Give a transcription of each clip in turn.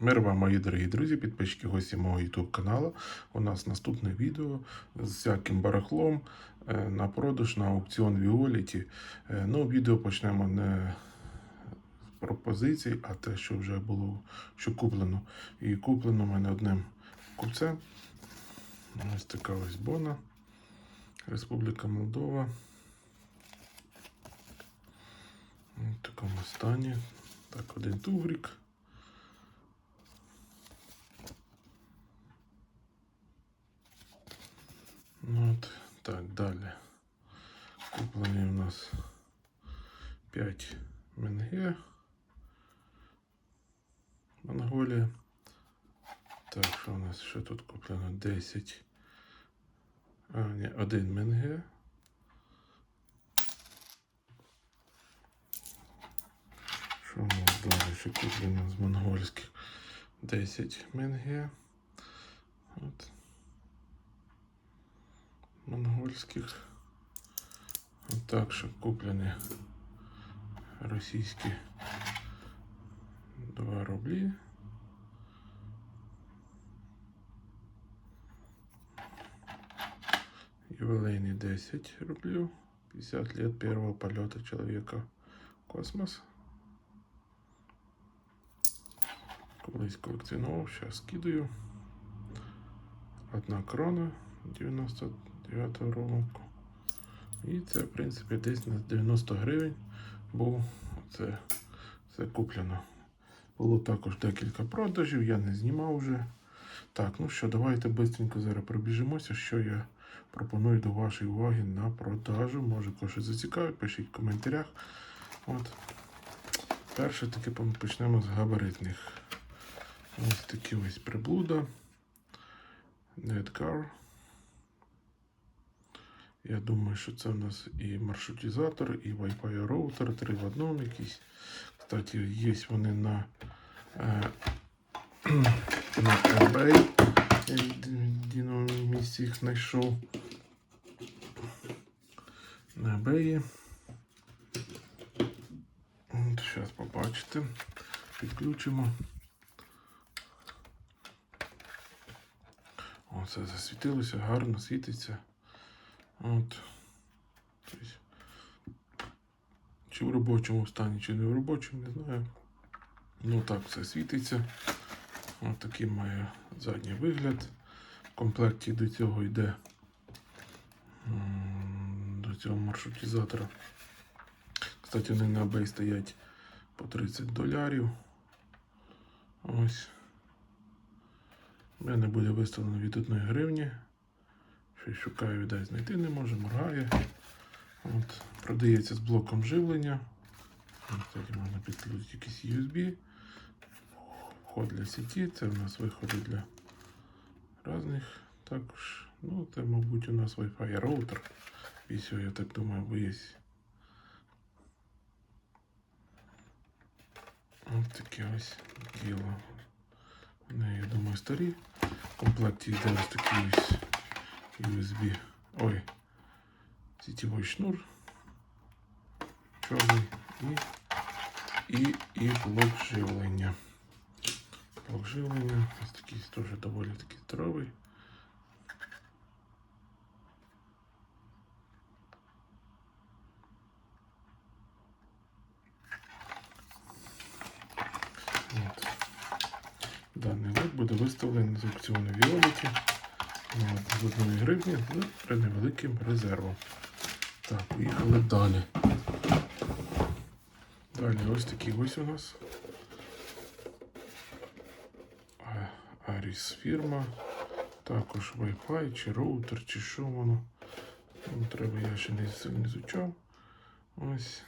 Мир вам, мої дорогі друзі, підписчики, гості мого YouTube каналу. У нас наступне відео з всяким барахлом е, на продаж на аукціон Violet. Е, Ну, відео почнемо не з пропозицій, а те, що вже було, що куплено. І куплено в мене одним купцем. Ось така ось Бона, Республіка Молдова. В такому стані. Так, один тугрік. Ну, От, так, далі. Куплений у нас 5 Менге. Монголія. Так, що у нас ще тут куплено? 10. А, ні, один Менге. Що у нас далі ще куплено з монгольських? 10 Менге. От. Монгольських. От так, що куплені російські 2 рублі. Ювілейний 10 рублів. 50 лет первого полета человека в космос. Колись колекціонував, зараз скидаю. Одна крона 99 року. І це, в принципі, десь на 90 гривень був це, це куплено. Було також декілька продажів, я не знімав вже. Так, ну що, давайте швидко зараз пробіжимося, що я пропоную до вашої уваги на продажу. Може, когось зацікавить, пишіть в коментарях. От. Перше таки почнемо з габаритних. Ось такі ось приблуда. Netcar. Я думаю, що це у нас і маршрутизатор, і Wi-Fi роутер, три в одному якісь. Кстати, є вони на, е, eBay. Я в одному місці їх знайшов. На eBay. От, зараз побачите. Підключимо. Оце засвітилося, гарно світиться. От. Чи в робочому стані, чи не в робочому, не знаю. Ну так все світиться. Ось такий має задній вигляд. В комплекті до цього йде до цього маршрутизатора. Кстати, вони на eBay стоять по 30 долярів. Ось. У мене буде виставлено від 1 гривні. Щось шукаю, віддай знайти не може, моргає. От, продається з блоком живлення. Кстати, можна підключити якийсь USB. Вход для сеті. Це у нас виходи для різних. Також, ну, це, мабуть, у нас Wi-Fi роутер. І все, я так думаю, бо є. Ось таке ось діло. Вони, я думаю, старі. В комплекті йде ось такий ось USB. Ой, сетевой шнур. Чорний і, і, і блок живлення. Блок живлення. Ось такий теж доволі таки здоровий. От. Даний лот буде виставлений з аукціону Віолеті з 1 гривні з при невеликим резервом. Так, поїхали далі. Далі ось такий ось у нас. А- Аріс фірма. Також Wi-Fi чи роутер, чи що воно. Ну, треба, я ще не сильно изучав. Ось.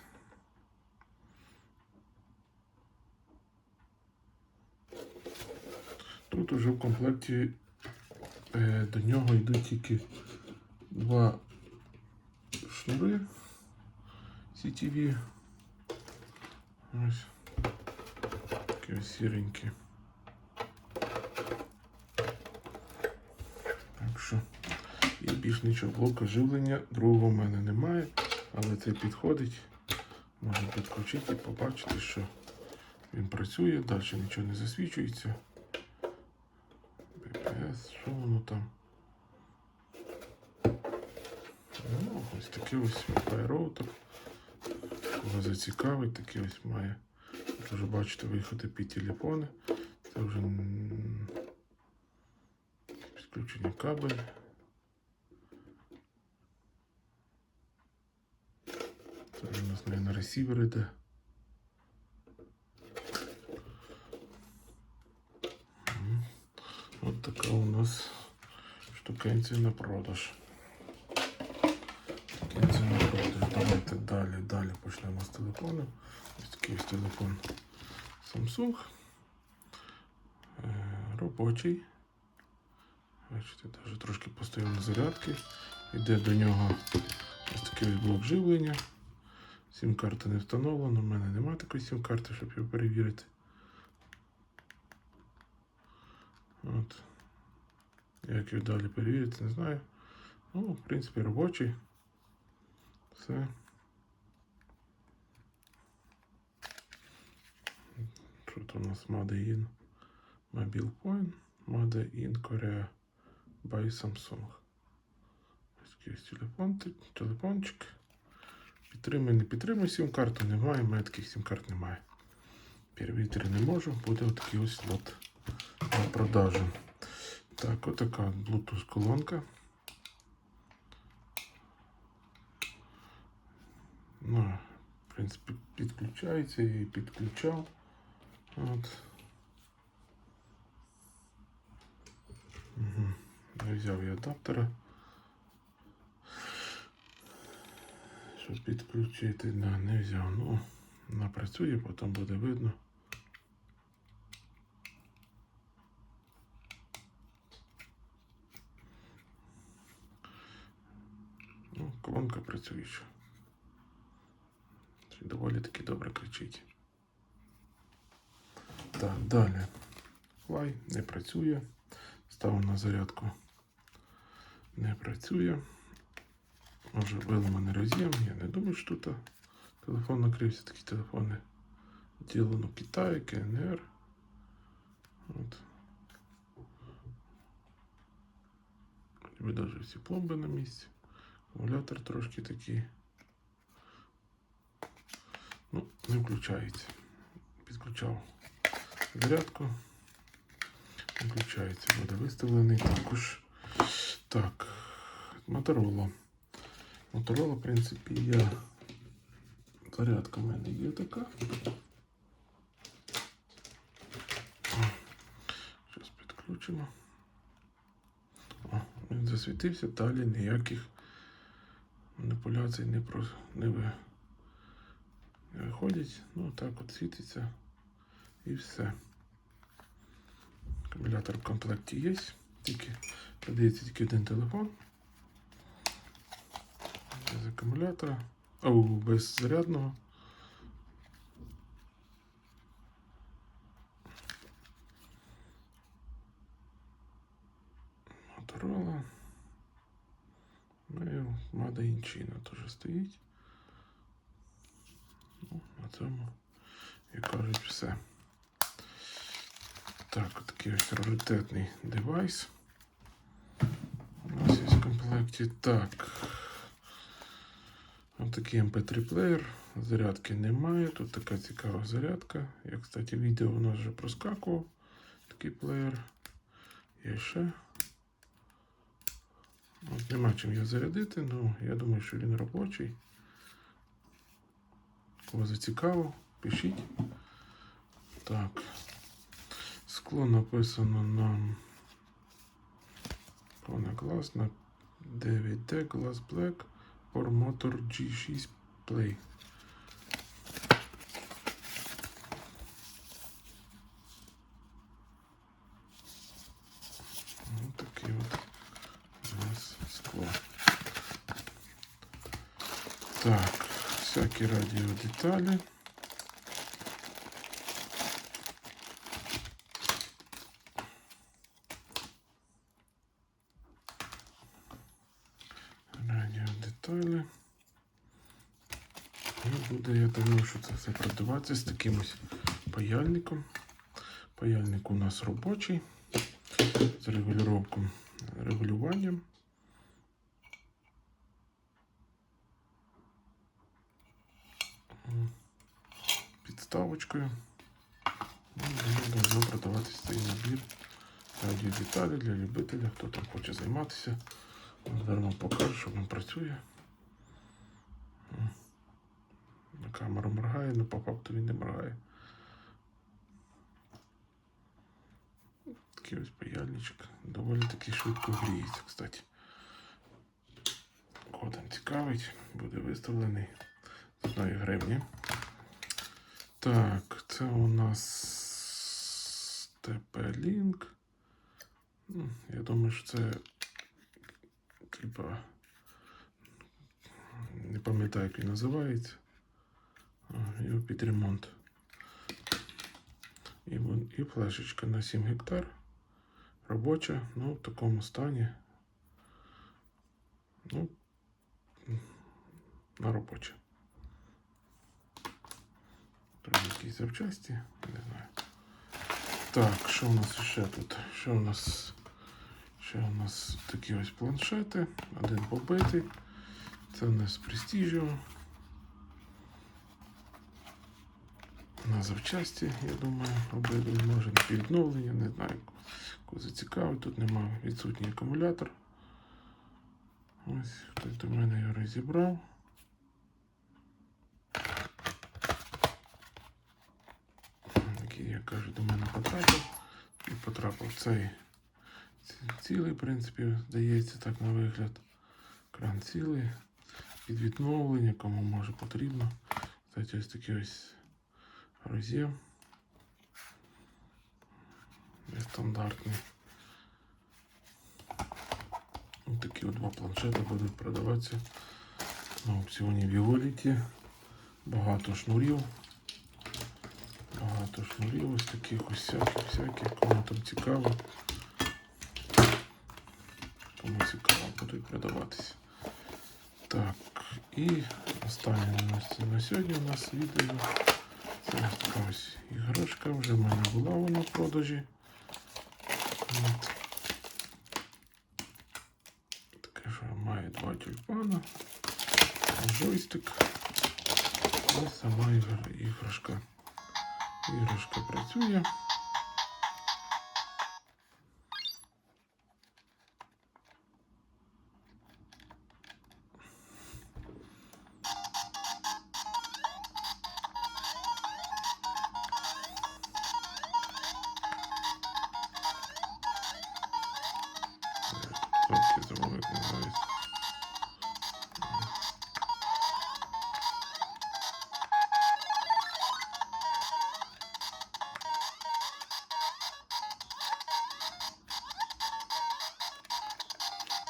Тут уже в комплекті е, до нього йдуть тільки два шнури CTV. Ось такі ось сіренькі. Що і більш нічого блока живлення другого в мене немає, але це підходить. Можна підключити побачити, що Він працює, далі нічого не засвічується. BPS, що воно там? Ну, ось такий ось роутер. Кого зацікавить, такий ось має. Тут вже бачите, виходи під телефони. Це вже м, кабель. Це у нас, мабуть, ресівер іде. М. От така у нас штукенція на продаж. Штукенція на продаж. Давайте далі, далі почнемо з телефону. Ось такий телефон Samsung. Е, Робочий. Бачите, навіть трошки постояв на зарядки. Йде до нього ось такий ось блок живлення. Сім-карта не встановлена. У мене немає такої сім-карти, щоб його перевірити. От. Як його далі перевірити, не знаю. Ну, в принципі, робочий. Все. Що тут у нас Made in Mobile Point, Made in Korea by Samsung. Такий телефон, телефончик. Підтримує, не підтримує сім-карту, немає, у таких сім-карт немає. Перевірити не можу, буде отакий ось лот на продажу. Так, отака Bluetooth колонка. Ну, в принципі, підключається і підключав. От. Угу. Взяв я адаптера. Щоб підключити, да, не взяв. Ну, вона працює, потім буде видно. Ну, колонка працююча. Доволі таки добре кричить. Так, далі. Флай не працює. Ставив на зарядку. Не працює. Може виламаний роз'єм. Я не думаю, що тут телефон накрився. Такі телефони ділено Китаї, КНР. От. Навіть всі пломби на місці. Акумулятор трошки такий. Ну, не включається. Підключав зарядку. Включається, буде виставлений також. Так, Моторола. Моторола, в принципі, я. Зарядка в мене є така. Зараз підключимо. О, він засвітився, далі ніяких маніпуляцій не, про... не, ви... не виходять. Ну, так от світиться і все. Акумулятор в комплекті є. Тільки продається тільки один телефон. Без акумулятора. О, без зарядного. Моторола. Ну і Мада Інчина теж стоїть. Ну, на цьому, як кажуть, все. Так, такий ось раритетний девайс. У нас є в комплекті. Так. Ось такий MP3 плеєр. Зарядки немає. Тут така цікава зарядка. Я, кстати, відео у нас вже проскакував. Такий плеєр. Є ще. От нема чим його зарядити, але я думаю, що він робочий. Кого зацікавив, пишіть. Так. Скло написано на Glass на 9D Glass Black or Motor G6 Play. Таке от нас скло. Так, всякі. Радіодеталі. І буде, я думаю, що це продаватися з таким паяльником. Паяльник у нас робочий з регулюванням. регулюванням. Підставочкою. Ну, думаю, Должно продаватися цей набір радіодеталі для любителя, хто там хоче займатися. Вам покажу, що він працює. Камеру моргає, але по факту він не моргає. Такий ось паяльничок. Доволі таки швидко гріється, кстати. Коден цікавить, буде виставлений з одної гривні. Так, це у нас TP-Link. Ну, Я думаю, що це типа. Не пам'ятаю, як він називається. Його під ремонт. І, і флешечка на 7 гектар. Робоча, ну, в такому стані. Ну, на робоча. Там якісь запчасті, не знаю. Так, що у нас ще тут? Що у нас? Ще у нас такі ось планшети. Один побитий. Це у нас Prestigio. На запчасті, я думаю, обидві може на підновлення, не знаю, кого зацікавить. Тут немає відсутній акумулятор. Ось хтось до мене його розібрав. Який, я кажу, до мене потрапив. І потрапив цей цілий, в принципі, здається, так на вигляд. Кран цілий. Під відновлення, кому може потрібно. Кстати, ось такий ось роз'єм. Нестандартний. Ось такі от два планшети будуть продаватися на аукціоні Віоліті. Багато шнурів. Багато шнурів, ось таких ось всяких, всяких, кому там цікаво. Кому цікаво, будуть продаватися. Так, і останнє на сьогодні у нас відео. Ось іграшка, вже в мене була вона в продажі. От. Таке, що має два тюльпана, джойстик і сама іграшка. Іграшка працює.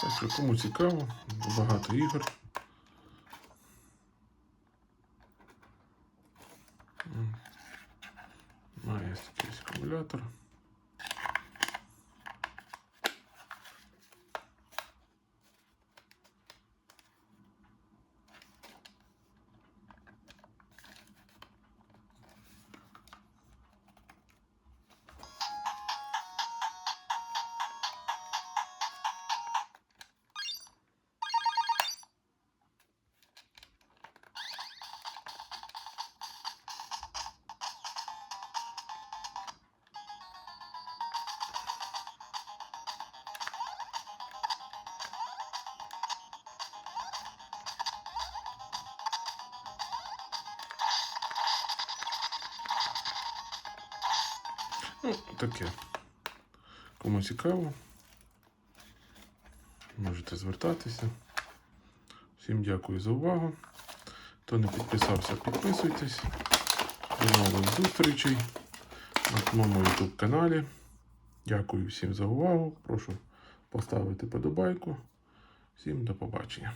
Так що кому цікаво, багато ігор. М. Має ось акумулятор. Ну, таке. Кому цікаво, можете звертатися. Всім дякую за увагу. Хто не підписався, підписуйтесь. До нових зустрічей на моєму YouTube каналі. Дякую всім за увагу. Прошу поставити подобайку. Всім до побачення.